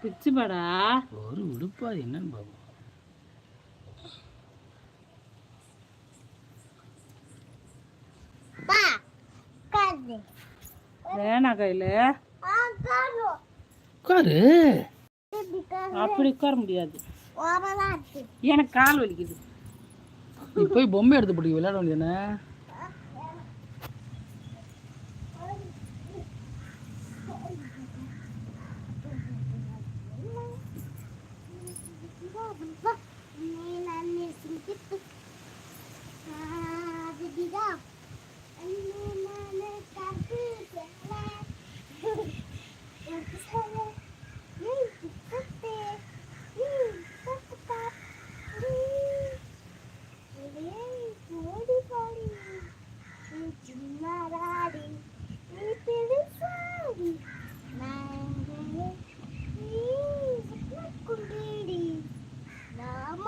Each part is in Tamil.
பிச்சு படா ஒரு உடுப்பா என்னன்னு பாப்போம் வேணா கையில. உட்காரு. அப்படி உட்கார முடியாது. எனக்கு கால் வலிக்குது. போய் பொம்மை எடுத்து பிடிக்க விளையாட வேண்டியதானே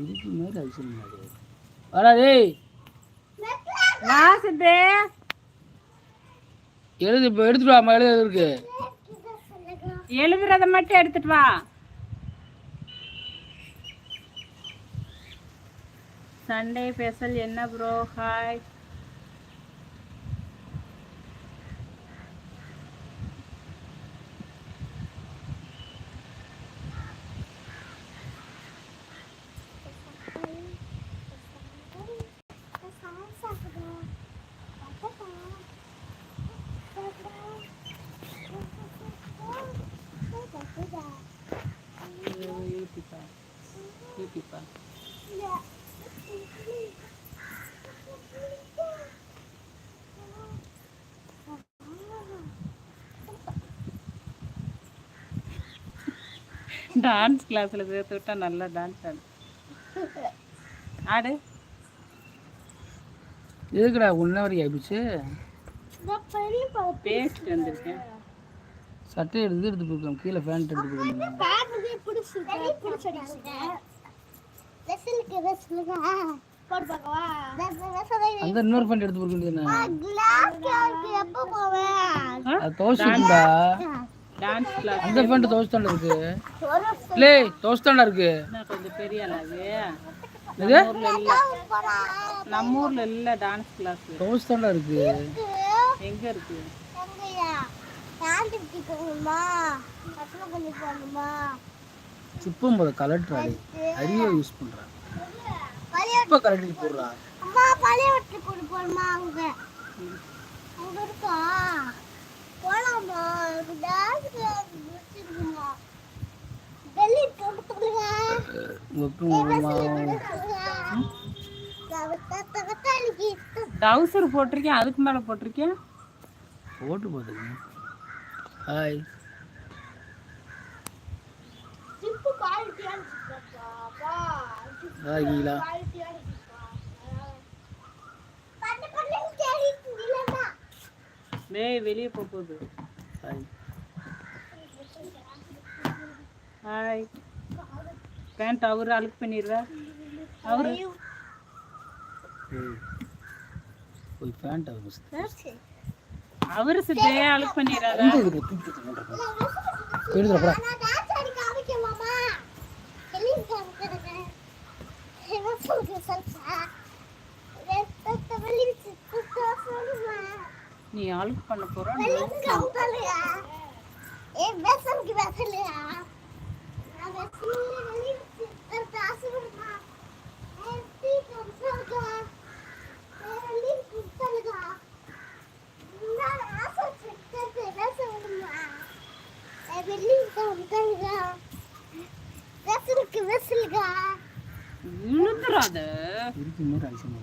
இதுக்கு மேலே வா எழுது இப்போ எடுத்துட்டு வாமா எழுது இருக்கு. எழுதுறத மட்டும் எடுத்துட்டு வா. சண்டே ஸ்பெஷல் என்ன ப்ரோ ஹாய் யூடிப்பா டான்ஸ் கிளாஸில் சேர்த்து விட்டா நல்லா டான்ஸ் ஆடு. ஆடு. எதுக்குடா ஒன்றரை வரைக்கும் ஆயிடுச்சு பேஸ்ட் வந்திருக்கேன். சட்டை எடுத்து எடுத்து போயிருக்கலாம். கீழே பேண்ட் எடுத்து போயிருக்கலாம். அந்த இன்னொரு பேண்ட் எடுத்து வேண்டியதுதானே அது துவச்சிட்டுடா டான்ஸ் கிளாஸ் அந்த பேண்ட் துவச்சிட்டாண்டா இருக்கு. லே துவச்சிட்டாண்டா இருக்கு. கொஞ்சம் பெரிய அளவு இது நம்ம ஊர்ல இல்ல. டான்ஸ் கிளாஸ் துவச்சிட்டாண்டா இருக்கு. எங்க இருக்கு? சிப்பம் போத அடி அரிய யூஸ் பண்றான் இப்போ கலெக்டர் போடுறா? அம்மா பழைய வட்டி கொண்டு போறமா இருக்கா? போலாமா கொண்டு போடுங்க டவுசர் போட்டிருக்கேன். அதுக்கு மேல போட்டிருக்கேன். போட்டு பார்த்துங்க ஹாய் டேய் வெளியே போக போகுது. ஹாய் ஹாய் பேண்ட் அவரு அழுக்கு பண்ணிடுவா அவரு போய் பேண்ட் ஆகுது அவரு சித்தே அழுக்கு பண்ணிடுறாரா? எடுத்துட அழுக்கு பண்ண வெசலுக்கா விழுந்துடாத இருக்கு? இன்னொரு ஐசம்